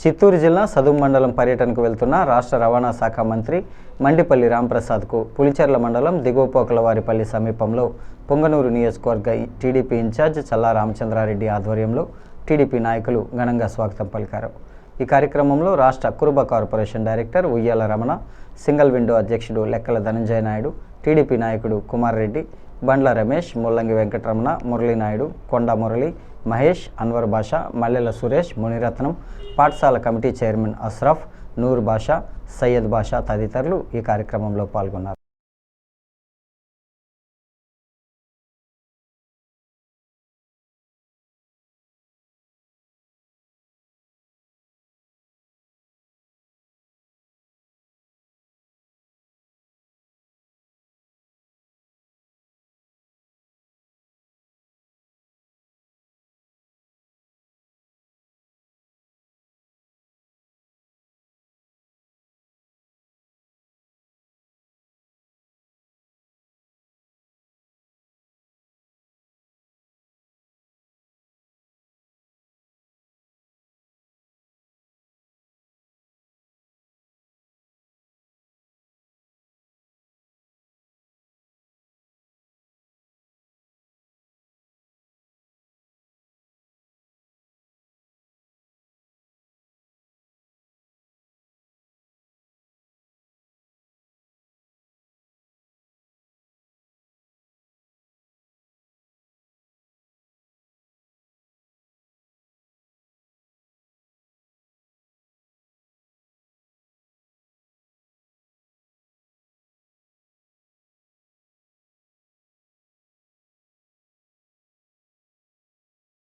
చిత్తూరు జిల్లా సదుం మండలం పర్యటనకు వెళ్తున్న రాష్ట్ర రవాణా శాఖ మంత్రి మండిపల్లి రాంప్రసాద్కు పులిచెర్ల మండలం దిగువపోకలవారిపల్లి సమీపంలో పొంగనూరు నియోజకవర్గ టీడీపీ ఇన్ఛార్జ్ చల్లా రామచంద్రారెడ్డి ఆధ్వర్యంలో టీడీపీ నాయకులు ఘనంగా స్వాగతం పలికారు. ఈ కార్యక్రమంలో రాష్ట్ర కురుబ కార్పొరేషన్ డైరెక్టర్ ఉయ్యాల రమణ సింగిల్ విండో అధ్యక్షుడు లెక్కల ధనంజయ నాయుడు టీడీపీ నాయకుడు కుమార్ రెడ్డి బండ్ల రమేష్ ముల్లంగి వెంకటరమణ మురళీనాయుడు కొండ మురళి మహేష్ అన్వర్ బాషా మల్లెల సురేష్ మునిరత్నం పాఠశాల కమిటీ చైర్మన్ అస్రఫ్ నూర్ బాషా సయ్యద్ బాషా తదితరులు ఈ కార్యక్రమంలో పాల్గొన్నారు.